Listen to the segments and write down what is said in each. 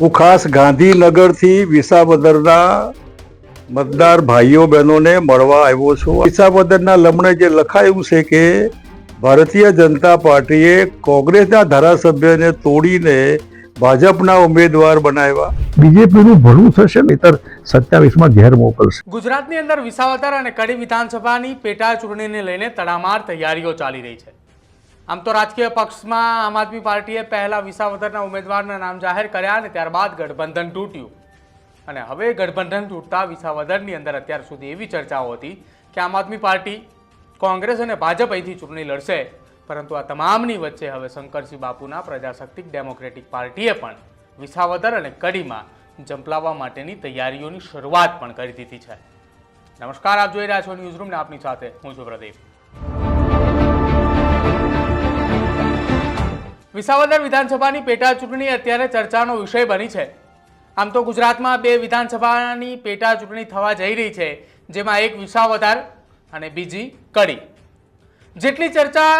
હું ખાસ ગાંધીનગરથી વિસાવદરના મતદાર ભાઈઓ બહેનોને મળવા આવ્યો છું. વિસાવદરના લમણે જે લખાયું છે કે ભારતીય જનતા પાર્ટીએ કોંગ્રેસના ધારાસભ્યને તોડીને ભાજપના ઉમેદવાર બનાવ્યા. બીજેપીનું ભલું થશે નહીતર સત્યાવીસમાં ઘેર મોકલશે. ગુજરાતની અંદર વિસાવદર અને કડી વિધાનસભાની પેટા ચૂંટણીને લઈને તડામાર તૈયારીઓ ચાલી રહી છે. આમ તો રાજકીય પક્ષમાં આમ આદમી પાર્ટીએ પહેલા વિસાવદરના ઉમેદવારના નામ જાહેર કર્યા અને ત્યારબાદ ગઠબંધન તૂટ્યું. અને હવે ગઠબંધન તૂટતા વિસાવદરની અંદર અત્યાર સુધી એવી ચર્ચાઓ હતી કે આમ આદમી પાર્ટી કોંગ્રેસ અને ભાજપ અહીંથી ચૂંટણી લડશે, પરંતુ આ તમામની વચ્ચે હવે શંકરસિંહ બાપુના પ્રજાશક્તિક ડેમોક્રેટિક પાર્ટીએ પણ વિસાવદર અને કડીમાં જંપલાવવા માટેની તૈયારીઓની શરૂઆત પણ કરી દીધી છે. નમસ્કાર, આપ જોઈ રહ્યા છો ન્યૂઝરૂમને આપની સાથે હું છું પ્રદીપ. વિસાવદર વિધાનસભાની પેટા ચૂંટણી અત્યારે ચર્ચાનો વિષય બની છે. આમ તો ગુજરાતમાં બે વિધાનસભાની પેટા ચૂંટણી થવા જઈ રહી છે, જેમાં એક વિસાવદર અને બીજી કડી. જેટલી ચર્ચા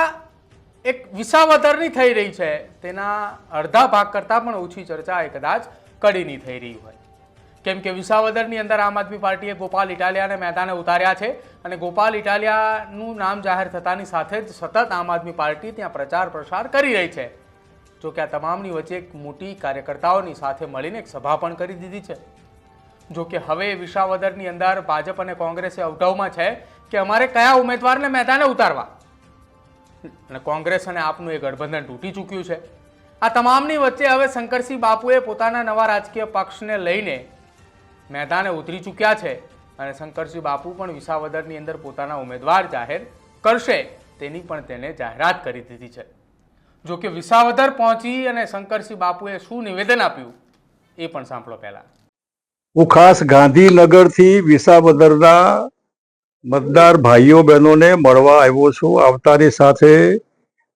એક વિસાવદરની થઈ રહી છે, તેના અડધા ભાગ કરતાં પણ ઓછી ચર્ચા એ કદાચ કડીની થઈ રહી હોય. કેમ કે વિસાવદરની અંદર આમ આદમી પાર્ટીએ ગોપાલ ઇટાલિયાને મેદાને ઉતાર્યા છે અને ગોપાલ ઇટાલિયાનું નામ જાહેર થતાની સાથે જ સતત આમ આદમી પાર્ટી ત્યાં પ્રચાર પ્રસાર કરી રહી છે. જો કે આ તમામની વચ્ચે એક મોટી કાર્યકર્તાઓની સાથે મળીને એક સભા પણ કરી દીધી છે. જો કે હવે વિસાવદરની અંદર ભાજપ અને કોંગ્રેસે અવઢવમાં છે કે અમારે કયા ઉમેદવારને મેદાને ઉતારવા? અને કોંગ્રેસ અને આપનું એ ગઠબંધન તૂટી ચૂક્યું છે. આ તમામની વચ્ચે હવે શંકરસિંહ બાપુએ પોતાના નવા રાજકીય પક્ષને લઈને મેદાને ઉતરી ચૂક્યા છે અને શંકરસિંહ બાપુ પણ વિસાવદરની અંદર પોતાના ઉમેદવાર જાહેર કરશે તેની પણ તેને જાહેરાત કરી દીધી છે. જો કે વિસાવદર પહોંચી અને શંકરસિંહ બાપુએ શું નિવેદન આપ્યું? એ પણ સાંભળો પહેલા. હું ખાસ ગાંધીનગરથી વિસાવદરના મતદાર ભાઈઓ બહેનોને મળવા આવ્યો છું. આવતાની સાથે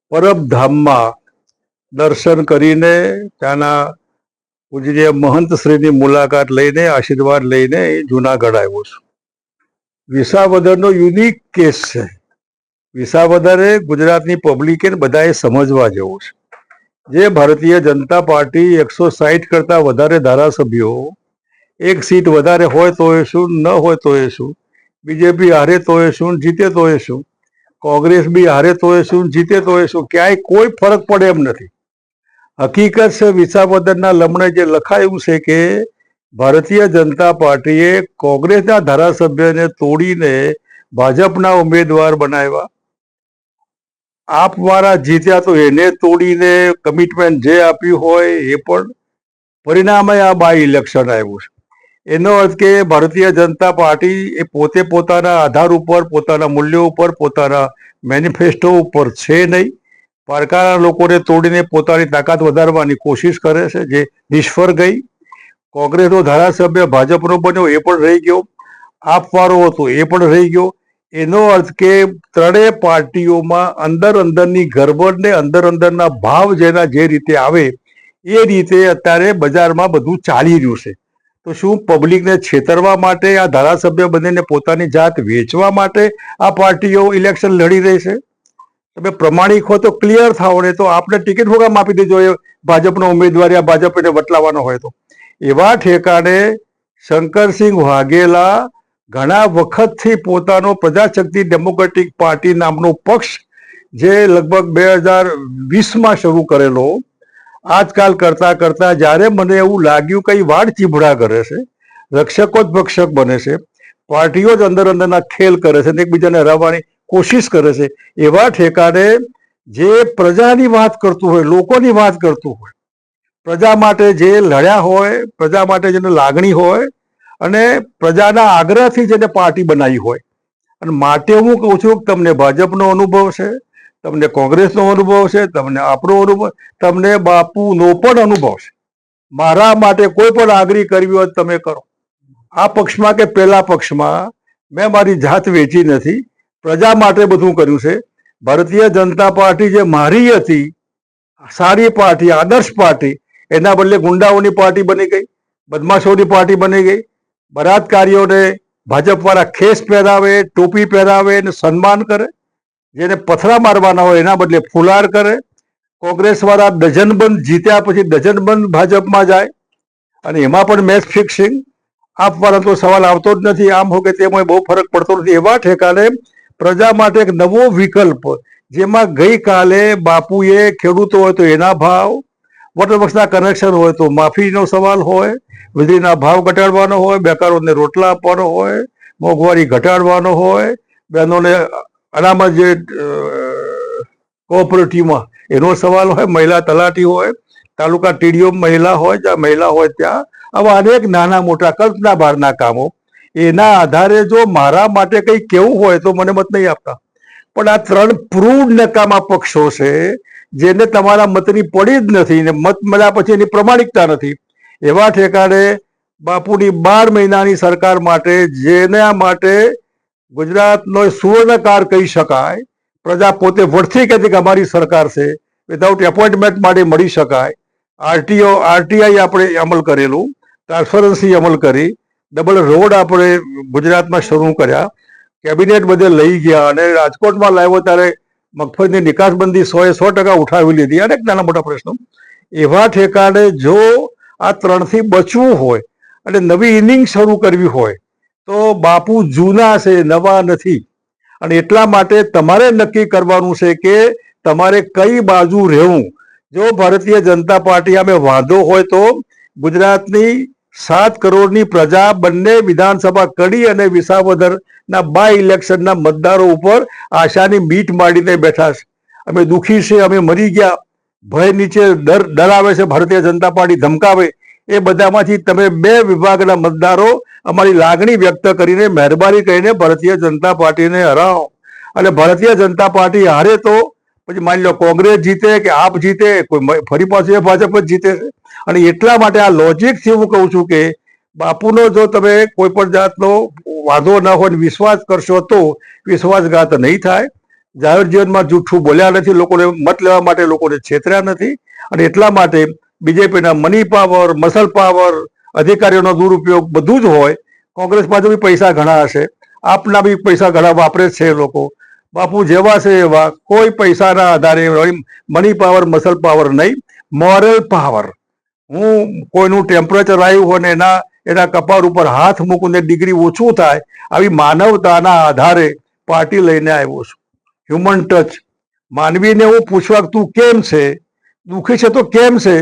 પરબધામમાં દર્શન કરીને ત્યાંના પૂજનીય મહંત શ્રીની મુલાકાત લઈને, આશીર્વાદ લઈને જુનાગઢ આવ્યો છું. વિસાવદરનો યુનિક કેસ છે. વિસાવદરે ગુજરાતની પબ્લિકે બધાએ સમજવા જેવું છે. જે ભારતીય જનતા પાર્ટી એકસો સાહીઠ કરતાં વધારે ધારાસભ્યો, એક સીટ વધારે હોય તો એ શું, ન હોય તો એ શું, બીજેપી હારે તો એ શું, જીતે તો એ શું, કોંગ્રેસ બી હારે તો એ શું, જીતે તો એ શું, ક્યાંય કોઈ ફરક પડે એમ નથી. હકીકત છે વિસાવદરના લમણે જે લખાયું છે કે ભારતીય જનતા પાર્ટીએ કોંગ્રેસના ધારાસભ્યને તોડીને ભાજપના ઉમેદવાર બનાવ્યા. આપવાળા જીત્યા તો એને તોડીને કમિટમેન્ટ જે આપ્યું હોય એ પણ પરિણામે આ બાય ઇલેક્શન આવ્યું છે. એનો અર્થ કે ભારતીય જનતા પાર્ટી એ પોતે પોતાના આધાર ઉપર, પોતાના મૂલ્યો ઉપર, પોતાના મેનિફેસ્ટો ઉપર છે નહીં. પારકાના લોકોને તોડીને પોતાની તાકાત વધારવાની કોશિશ કરે છે, જે નિષ્ફળ ગઈ. કોંગ્રેસનો ધારાસભ્ય ભાજપનો બન્યો એ પણ રહી ગયો. આપવાળો હતો એ પણ રહી ગયો. એનો અર્થ કે ત્રણેય પાર્ટીઓમાં અંદર અંદરની ગરબડ ને અંદર અંદરના ભાવ જેના જે રીતે આવે, એ રીતે અત્યારે બજારમાં બધું ચાલી રહ્યું છે. તો શું પબ્લિકને છેતરવા માટે, આ ધારાસભ્ય બનીને પોતાની જાત વેચવા માટે આ પાર્ટીઓ ઇલેક્શન લડી રહી છે? તમે પ્રમાણિક હો તો ક્લિયર થાઓ ને તો આપણે ટિકિટ પ્રોગ્રામ આપી દેજો, એ ભાજપનો ઉમેદવાર યા ભાજપને વટલાવાનો હોય તો. એવા ઠેકાણે શંકરસિંહ વાઘેલા ઘણા વખતથી પોતાનો પ્રજાશક્તિ ડેમોક્રેટિક પાર્ટી નામનો પક્ષ જે લગભગ બે હજાર વીસમાં શરૂ કરેલો, આજકાલ કરતા કરતા જ્યારે મને એવું લાગ્યું કે વાડ ચીભડા કરે છે, રક્ષકો જ ભક્ષક બને છે, પાર્ટીઓ જ અંદર અંદરના ખેલ કરે છે એકબીજાને હરાવવાની કોશિશ કરે છે, એવા ઠેકાણે જે પ્રજાની વાત કરતું હોય, લોકોની વાત કરતું હોય, પ્રજા માટે જે લડ્યા હોય, પ્રજા માટે જેને લાગણી હોય અને પ્રજાના આગ્રહથી જેને પાર્ટી બનાવી હોય. અને માટે હું કહું છું કે તમને ભાજપનો અનુભવ છે, તમને કોંગ્રેસનો અનુભવ છે, તમને આપણો અનુભવ, તમને બાપુનો પણ અનુભવ છે. મારા માટે કોઈ પણ આગરી કરવી હોય તમે કરો. આ પક્ષમાં કે પહેલા પક્ષમાં મેં મારી જાત વેચી નથી. પ્રજા માટે બધું કર્યું છે. ભારતીય જનતા પાર્ટી જે મારી હતી, સારી પાર્ટી, આદર્શ પાર્ટી, એના બદલે ગુંડાઓની પાર્ટી બની ગઈ, બદમાશોની પાર્ટી બની ગઈ બળાત્કારીઓને ભાજપવાળા ખેસ પહેરાવે, ટોપી પહેરાવે અને સન્માન કરે, જેને પથરા મારવાના હોય એના બદલે ફુલાર કરે. કોંગ્રેસવાળા ડઝનબંધ જીત્યા પછી ડઝનબંધ ભાજપમાં જાય અને એમાં પણ મેચ ફિક્સિંગ. આપવાનો તો સવાલ આવતો જ નથી. આમ હો કે તેમાં બહુ ફરક પડતો નથી. એવા ઠેકાણે પ્રજા માટે એક નવો વિકલ્પ, જેમાં ગઈકાલે બાપુએ ખેડૂતો હોય તો એના ભાવ વોટર વર્ક્સના કનેક્શન હોય તો માફીનો સવાલ હોય, વીજળીના ભાવ ઘટાડવાનો હોય, બેકારોને રોટલા આપવાનો હોય, મોંઘવારી ઘટાડવાનો હોય, બહેનોને અનામત જે કોઓપરેટિવમાં એનો સવાલ હોય, મહિલા તલાટી હોય, તાલુકા ટીડીઓ મહિલા હોય, જ્યાં મહિલા હોય ત્યાં, આવા અનેક નાના મોટા કલ્પના બહારના કામો. એના આધારે જો મારા માટે કંઈ કેવું હોય તો મને મત નહીં આપતા. પણ આ ત્રણ પ્રૂવ નકામા પક્ષો છે જેને તમારા મતની પડી જ નથી ને મત મળ્યા પછી એની પ્રમાણિકતા નથી. એવા ઠેકાણે બાપુની બાર મહિનાની સરકાર માટે, જેના માટે ગુજરાતનો સુવર્ણકાર કહી શકાય, પ્રજા પોતે વળથી કહેતી કે અમારી સરકાર છે વિધાઉટ એપોઇન્ટમેન્ટ માટે મળી શકાય. આરટીઓ, આરટીઆઈ આપણે અમલ કરેલું ટ્રાન્સફરન્સી અમલ કરી ડબલ રોડ આપણે ગુજરાતમાં શરૂ કર્યા. કેબિનેટ બધે લઈ ગયા અને રાજકોટમાં લાવ્યો ત્યારે મગફળીની નિકાસબંધી સોએ સો ટકા ઉઠાવી લીધી. અનેક નાના મોટા પ્રશ્નો. એવા ઠેકાણે જો આ ત્રણથી બચવું હોય અને નવી ઇનિંગ શરૂ કરવી હોય, તો બાપુ જૂના છે, નવા નથી. અને એટલા માટે તમારે નક્કી કરવાનું છે કે તમારે કઈ બાજુ રહેવું. જો ભારતીય જનતા પાર્ટી અમે વાંધો હોય તો ગુજરાતની સાત કરોડની પ્રજા બંને વિધાનસભા કડી અને વિસાવદરના બાય ઇલેક્શનના મતદારો ઉપર આશાની મીટ માંડીને બેઠા છે. અમે દુઃખી છે અમે મરી ગયા. ભય નીચે ડર ડરાવે છે, ભારતીય જનતા પાર્ટી ધમકાવે. એ બધામાંથી તમે બે વિભાગના મતદારો અમારી લાગણી વ્યક્ત કરીને મહેરબાની કરીને ભારતીય જનતા પાર્ટીને હરાવો. અને ભારતીય જનતા પાર્ટી હારે તો પછી માની લો કોંગ્રેસ જીતે કે આપ જીતે, કોઈ ફરી પાછું એ ભાજપ જ જીતે છે. અને એટલા માટે આ લોજિકથી હું કહું છું કે બાપુનો જો તમે કોઈ પણ જાતનો વાંધો ન હોય વિશ્વાસ કરશો તો વિશ્વાસઘાત નહીં થાય. જાહેર જીવનમાં જૂઠું બોલ્યા નથી, લોકોને મત લેવા માટે લોકોને છેતર્યા નથી. અને એટલા માટે બીજેપીના મની પાવર મસલ પાવર અધિકારીઓનો દુરુપયોગ બધું જ હોય. કોંગ્રેસ પાસે બી પૈસા ઘણા હશે. આપના બી પૈસા ઘણા વાપરે છે લોકો. બાપુ, જેવા છે એવા. કોઈ પૈસાના આધારે મની પાવર મસલ પાવર નહીં. મોરલ પાવર હું કોઈનું ટેમ્પરેચર આવ્યું હોય ને એના એના કપાળ ઉપર હાથ મૂકીને ડિગ્રી ઓછું થાય, આવી માનવતાના આધારે પાર્ટી લઈને આવ્યો છું. હ્યુમન ટચ માનવીને હું પૂછવા તું કેમ છે? દુઃખી છે તો કેમ છે?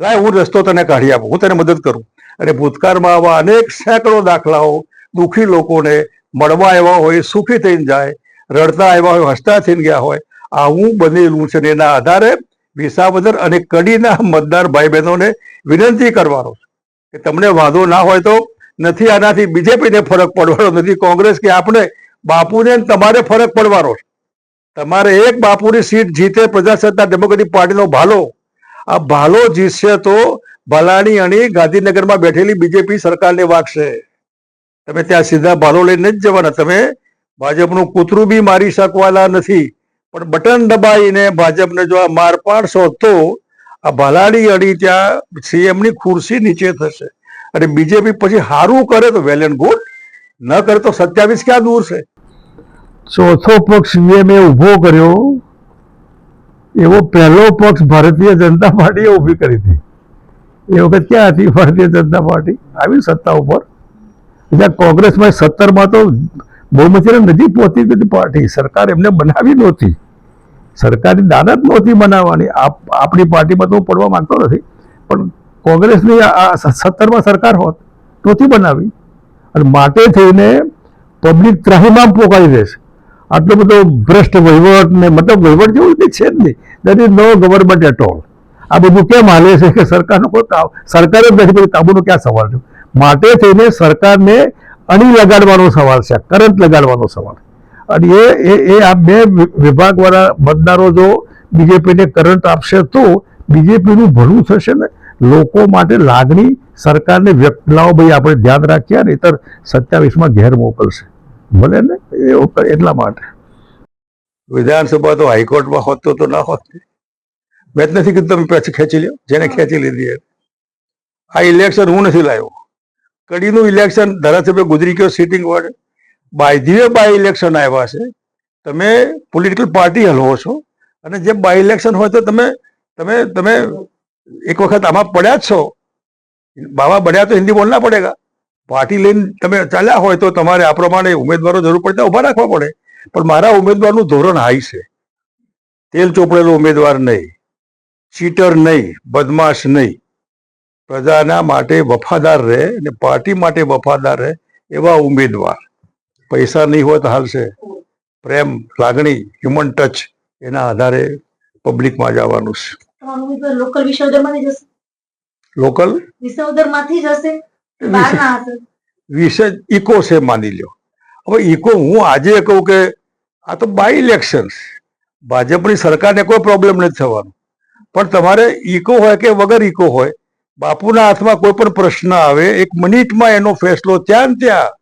લાય, હું રસ્તો તને કાઢી આપું. હું તને મદદ કરું. અને ભૂતકાળમાં આવા અનેક સેંકડો દાખલાઓ દુઃખી લોકોને મળવા એવા હોય, સુખી થઈને જાય. રડતા આવ્યા હોય, હસતા થઈને ગયા હોય, આવું બનેલું છે એના આધારે વિસાવદર અને કડીના મતદાર ભાઈ બહેનોને વિનંતી કરવાનો છે કે તમને વાંધો ના હોય તો નથી આનાથી બીજેપીને ફરક પડવાનો, નથી કોંગ્રેસ કે આપણે, બાપુને તમારે ફરક પડવાનો છે. તમારે એક બાપુની સીટ જીતે પ્રજાસત્તા ડેમોક્રેટિક પાર્ટીનો ભાલો. આ ભાલો જીતશે તો ભલાણી અણી ગાંધીનગરમાં બેઠેલી બીજેપી સરકારને વાગશે. તમે ત્યાં સીધા ભાલો લઈને જ જવાના. તમે ભાજપનું કૂતરું બી મારી શકવાના નથી. પણ બટન દબાવીને ભાજપને જો આ માર પાડશો તો આ ભલાડી અડી ત્યાં સીએમની ખુરશી નીચે થશે. અને બીજેપી પછી હારું કરે તો વેલ એન્ડ ગુડ, ન કરે તો સત્યાવીસ ક્યાં દૂર છે? ચોથો પક્ષ સીએમએ ઊભો કર્યો. એવો પહેલો પક્ષ ભારતીય જનતા પાર્ટીએ ઊભી કરી હતી. એ વખત ક્યાં હતી ભારતીય જનતા પાર્ટી? આવી સત્તા ઉપર. જ્યાં કોંગ્રેસમાં સત્તરમાં તો બહુમતીને નજીક પહોંચી હતી પાર્ટી. સરકાર એમને બનાવી નહોતી. સરકારની દાનત નહોતી બનાવવાની. આપ, આપણી પાર્ટીમાં તો હું પડવા માંગતો નથી. પણ કોંગ્રેસની આ સત્તરમાં સરકાર હોત, નહોતી બનાવી. અને માટે થઈને પબ્લિક ત્રાહીમાં પોકારી દેશે આટલો બધો ભ્રષ્ટ વહીવટ ને મતલબ વહીવટ જેવું કંઈ છે જ નહીં. That is no government at all આ બધું કેમ હાલે છે કે સરકારનો કોઈ સરકારે જ નથી કાબુનો ક્યાં સવાલ છે? માટે થઈને સરકારને અણી લગાડવાનો સવાલ છે, કરંટ લગાડવાનો સવાલ. અને એ એ આ બે વિભાગવાળા મતદારો જો બીજેપીને કરંટ આપશે તો બીજેપીનું ભલું થશે ને? લોકો માટે લાગણી સરકારને વ્યક્ત, લાવો ભાઈ, આપણે ધ્યાન રાખીએ, નહીતર સત્યાવીસમાં ઘેર મોકલશે. ભલે ને? એ એટલા માટે. વિધાનસભા તો હાઈકોર્ટમાં હોત તો ના હોત. મેં જ નથી કીધું, તમે પછી ખેંચી લ્યો. જેને ખેંચી લીધી. આ ઇલેક્શન હું નથી લાવ્યો. કડીનું ઇલેક્શન ધારાસભ્ય ગુજરી ગયો સિટિંગ વોર્ડ બાયધીએ બાય ઇલેક્શન આવ્યા છે. તમે પોલિટિકલ પાર્ટી હલવો છો. અને જે બાય ઇલેક્શન હોય તો તમે તમે તમે એક વખત આમાં પડ્યા જ છો. બાબા બન્યા તો હિન્દી બોલના પડેગા. પાર્ટી લઈને તમે ચાલ્યા હોય તો તમારે આ પ્રમાણે ઉમેદવારો જરૂર પડે ઊભા રાખવા પડે. પણ મારા ઉમેદવારનું ધોરણ હાઈ છે. તેલ ચોપડેલો ઉમેદવાર નહીં. ચીટર નહીં. બદમાશ નહીં. પ્રજાના માટે વફાદાર રહે અને પાર્ટી માટે વફાદાર રહે એવા ઉમેદવાર. પૈસા નહીં હોય તો હાલશે પ્રેમ લાગણી હ્યુમન ટચ એના આધારે પબ્લિકમાં જવાનું છે. લોકલ વિસાવદરમાંથી જશે લોકલ વિસાવદરમાંથી જ હશે? કે બહારના હશે? વિશે ઇકો છે માની લ્યો. હવે ઇકો હું આજે કહું કે આ તો બાય ઇલેક્શન્સ ભાજપની સરકારને કોઈ પ્રોબ્લેમ નથી થવાનો. પણ તમારે ઇકો હોય કે વગર ઇકો હોય બાપુના હાથમાં કોઈ પણ પ્રશ્ન આવે એક મિનિટમાં એનો ફેસલો ત્યાં ત્યાં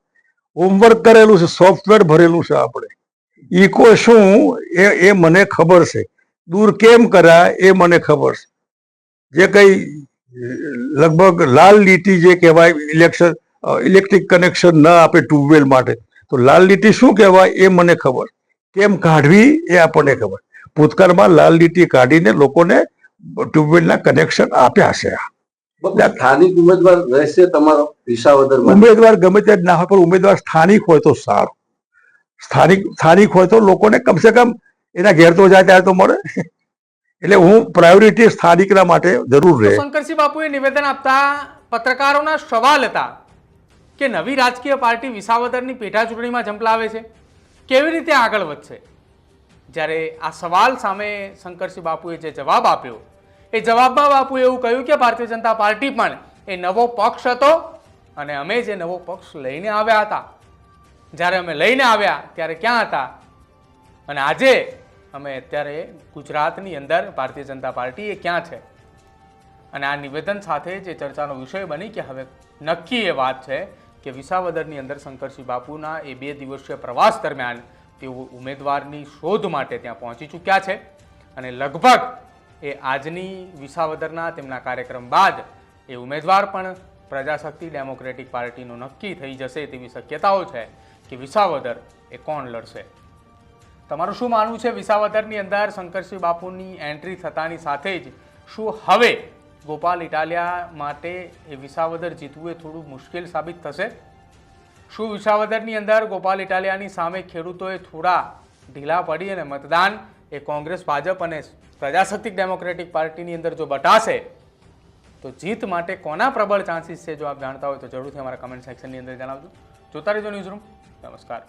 હોમવર્ક કરેલું છે સોફ્ટવેર ભરેલું છે આપણે. ઇકો શું એ એ મને ખબર છે. દૂર કેમ કર્યા એ મને ખબર છે. જે કઈ લગભગ લાલ લીટી જે કહેવાય ઇલેક્શન ઇલેક્ટ્રિક કનેક્શન ન આપે ટ્યુબવેલ માટે તો લાલ લીટી શું કહેવાય એ મને ખબર. કેમ કાઢવી એ આપણને ખબર. ભૂતકાળમાં લાલ લીટી કાઢીને લોકોને ટ્યુબવેલના કનેક્શન આપ્યા છે બાપુ, સ્થાનિક ઉમેદવાર રહેશે તમારો વિસાવદરમાં ઉમેદવાર ગમે તે ના હોય પણ ઉમેદવાર સ્થાનિક હોય તો સારું. સ્થાનિક સ્થાનિક હોય તો લોકોને કમસે કમ એના ઘેર તો જાય ત્યારે તો મળે. એટલે હું પ્રાયોરિટી સ્થાનિકના માટે જરૂર રહે. શંકરસિંહ બાપુએ નિવેદન આપતા પત્રકારોના સવાલ હતા કે નવી રાજકીય પાર્ટી વિસાવદરની પેટા ચૂંટણીમાં ઝંપલાવે છે? કેવી રીતે આગળ વધશે? જ્યારે આ સવાલ સામે શંકરસિંહ બાપુએ જે જવાબ આપ્યો એ જવાબમાં બાપુએ એવું કહ્યું કે ભારતીય જનતા પાર્ટી પણ એ નવો પક્ષ હતો અને અમે જે નવો પક્ષ લઈને આવ્યા હતા, જ્યારે અમે લઈને આવ્યા ત્યારે ક્યાં હતા? અને આજે અમે અત્યારે ગુજરાતની અંદર ભારતીય જનતા પાર્ટી એ ક્યાં છે? અને આ નિવેદન સાથે જે ચર્ચાનો વિષય બની કે હવે નક્કી એ વાત છે કે વિસાવદરની અંદર શંકરસિંહ બાપુના એ બે દિવસીય પ્રવાસ દરમિયાન તેઓ ઉમેદવારની શોધ માટે ત્યાં પહોંચી ચૂક્યા છે અને લગભગ એ આજની વિસાવદરના તેમના કાર્યક્રમ બાદ એ ઉમેદવાર પણ પ્રજાશક્તિ ડેમોક્રેટિક પાર્ટીનું નક્કી થઈ જશે તેવી શક્યતાઓ છે કે વિસાવદર એ કોણ લડશે. તમારું શું માનવું છે વિસાવદરની અંદર શંકરસિંહ બાપુની એન્ટ્રી થતાની સાથે જ શું હવે ગોપાલ ઇટાલિયા માટે એ વિસાવદર જીતવું એ થોડું મુશ્કેલ સાબિત થશે? શું વિસાવદરની અંદર ગોપાલ ઇટાલિયાની સામે ખેડૂતોએ થોડા ઢીલા પડી અને મતદાન એ કોંગ્રેસ, ભાજપ અને પ્રજાશક્તિક ડેમોક્રેટિક પાર્ટીની અંદર જો બટાશે, તો જીત માટે કોના પ્રબળ ચાન્સીસ છે? જો આપ જાણતા હોય તો જરૂરથી અમારા કમેન્ટ સેક્શનની અંદર જણાવજો. જોતા રહેજો ન્યૂઝરૂમ નમસ્કાર.